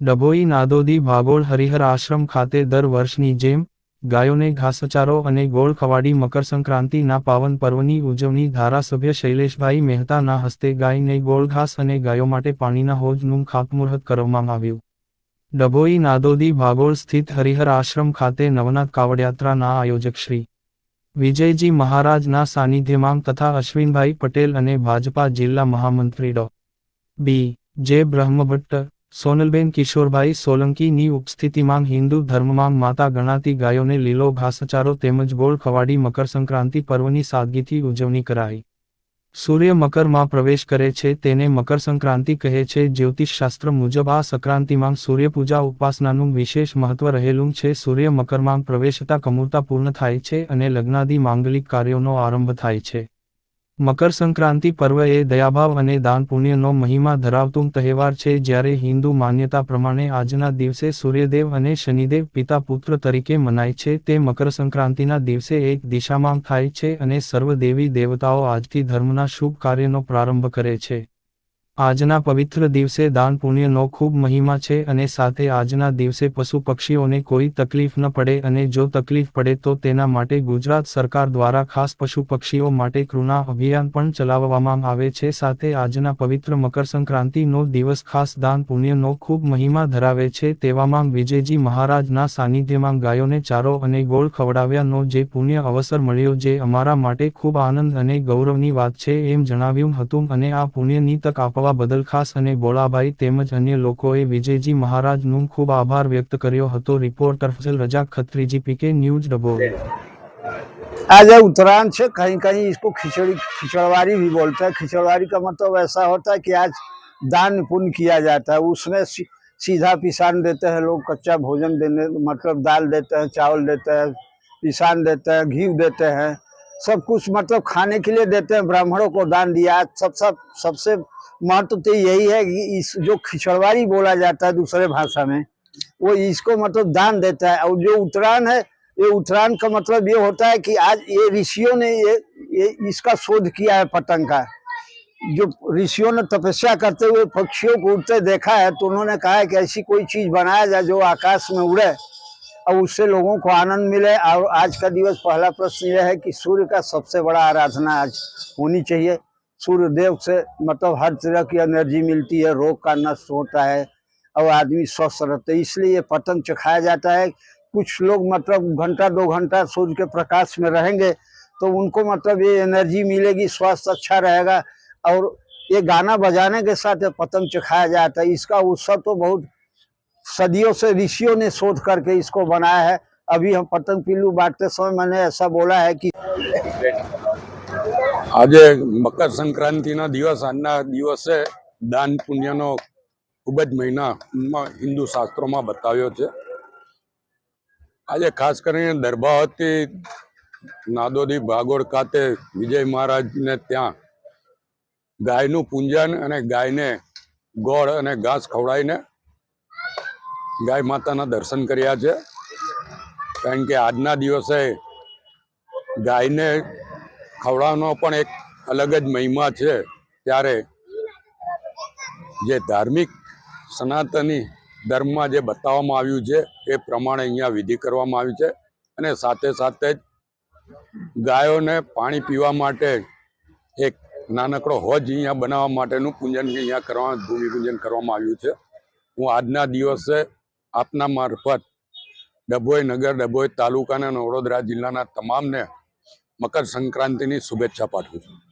ડભોઈ નાદોદી ભાગોળ હરિહર આશ્રમ ખાતે દર વર્ષની જેમ ગાયોને ઘાસચારો અને ગોળ ખવાડી મકરસંક્રાંતિના પાવન પર્વની ઉજવણી ધારાસભ્ય શૈલેષભાઈ મહેતાના હસ્તે ગાયને ગોળ ઘાસ અને ગાયો માટે પાણીના હોજનું ખાતમુહૂર્ત કરવામાં આવ્યું. ડભોઈ નાદોદી ભાગોળ સ્થિત હરિહર આશ્રમ ખાતે નવનાથ કાવડયાત્રાના આયોજક શ્રી વિજયજી મહારાજના સાનિધ્યમાં તથા અશ્વિનભાઈ પટેલ અને ભાજપા જિલ્લા મહામંત્રી ડો. બી. જે. બ્રહ્મભટ્ટ સોનલબેન કિશોરભાઈ સોલંકીની ઉપસ્થિતિમાં હિન્દુ ધર્મમાં માતા ગણાતી ગાયોને લીલો ઘાસચારો તેમજ ગોળ ખવાડી મકરસંક્રાંતિ પર્વની સાદગીથી ઉજવણી કરાઈ. સૂર્ય મકરમાં પ્રવેશ કરે છે તેને મકરસંક્રાંતિ કહે છે. જ્યોતિષશાસ્ત્ર મુજબ આ સંક્રાંતિમાં સૂર્યપૂજા ઉપાસનાનું વિશેષ મહત્વ રહેલું છે. સૂર્ય મકરમાં પ્રવેશતા કમૂરતા પૂર્ણ થાય છે અને લગ્નાદી માંગલિક કાર્યોનો આરંભ થાય છે. મકર સંક્રાંતિ પર્વ એ દયાભાવ અને દાન પુણ્યનો મહિમા ધરાવતું તહેવાર છે જ્યારે હિન્દુ માન્યતા પ્રમાણે આજના દિવસે સૂર્યદેવ અને શનિદેવ પિતા પુત્ર તરીકે મનાય છે. તે મકર સંક્રાંતિના દિવસે એક દિશામાં થાય છે અને સર્વ દેવી દેવતાઓ આજથી ધર્મના શુભ કાર્યનો પ્રારંભ કરે છે. આજના પવિત્ર દિવસે દાન પુણ્યનો ખૂબ મહિમા છે અને સાથે આજના દિવસે પશુ પક્ષીઓને કોઈ તકલીફ ન પડે અને જો તકલીફ પડે તો તેના માટે ગુજરાત સરકાર દ્વારા ખાસ પશુ પક્ષીઓ માટે કૃણા અભિયાન પણ ચલાવવામાં આવે છે. સાથે આજના પવિત્ર મકરસંક્રાંતિનો દિવસ ખાસ દાન પુણ્યનો ખૂબ મહિમા ધરાવે છે. તેવામાં વિજયજી મહારાજના સાનિધ્યમાં ગાયોને ચારો અને ગોળ ખવડાવ્યાનો જે પુણ્ય અવસર મળ્યો જે અમારા માટે ખૂબ આનંદ અને ગૌરવની વાત છે એમ જણાવ્યું હતું અને આ પુણ્યની તક આપવા બદલ ખાસ અને બોલાભાઈ તેમજ અન્ય લોકોએ વિજયજી મહારાજનું ખૂબ આભાર વ્યક્ત કર્યો હતો reporter Fasal Razak Khatriji PK news Dabhoi आज है उत्तरायण से कहीं कहीं इसको खिचड़ी खिचड़वारी भी बोलते हैं खिचड़वारी का मतलब ऐसा होता है कि आज दान पुण्य किया जाता है उसमें सी, सीधा पिसान देते हैं लोग कच्चा भोजन देने मतलब दाल देते हैं चावल देते हैं पिसान देते हैं घी देते हैं सब कुछ मतलब खाने के लिए देते हैं ब्राह्मणों को दान दिया। सब सब सबसे महत्व तो यही है कि इस जो खिचड़वारी बोला जाता है दूसरे भाषा में वो इसको मतलब दान देता है। और जो उत्तरायण है ये उत्तरायण का मतलब ये होता है कि आज ये ऋषियों ने ये, ये इसका शोध किया है पतंग का। जो ऋषियों ने तपस्या करते हुए पक्षियों को उड़ते देखा है तो उन्होंने कहा है कि ऐसी कोई चीज़ बनाया जाए जो आकाश में उड़े। और उससे लोगों को आनंद मिले। और आज का दिवस पहला प्रश्न यह है कि सूर्य का सबसे बड़ा आराधना आज होनी चाहिए। सूर्य देव से मतलब हर तरह की एनर्जी मिलती है, रोग का नष्ट होता है, और आदमी स्वस्थ रहते हैं। इसलिए ये पतंग चखाया जाता है। कुछ लोग मतलब घंटा, दो घंटा सूर्य के प्रकाश में रहेंगे तो उनको मतलब ये एनर्जी मिलेगी, स्वास्थ्य अच्छा रहेगा। और ये गाना बजाने के साथ ये पतंग चखाया जाता है। इसका उत्सव तो बहुत सदियों से ऋषियों ने शोध करके इसको बनाया है अभी हम पतंग पिल्लू बांटते समय मैंने ऐसा बोला है कि આજે મકર સંક્રાંતિના દિવસ આજના દિવસે દાન પુણ્યનો ખૂબ જ મહિનામાં હિન્દુ શાસ્ત્રોમાં બતાવ્યો છે આજે ખાસ કરીને દરબાવતી નાદોદી ભાગોળ ખાતે વિજય મહારાજને ત્યાં ગાયનું પૂંજન અને ગાયને ગોળ અને ઘાસ ખવડાવીને ગાય માતાના દર્શન કર્યા છે. કારણ કે આજના દિવસે ગાયને ખવડાવવાનો પણ એક અલગ જ મહિમા છે. ત્યારે જે ધાર્મિક સનાતની ધર્મમાં જે બતાવવામાં આવ્યું છે, એ પ્રમાણે અહીંયા વિધિ કરવામાં આવી છે અને સાથે સાથે જ ગાયોને પાણી પીવા માટે એક નાનકડો હોજ અહીંયા બનાવવા માટેનું પૂજન અહીંયા કરવા ભૂમિ પૂજન કરવામાં આવ્યું છે. હું આજના દિવસે આપના મારફત ડભોઈ નગર, ડભોઈ તાલુકાના અને વડોદરા જિલ્લાના તમામને મકર સંક્રાંતિની શુભેચ્છા પાઠવું છું.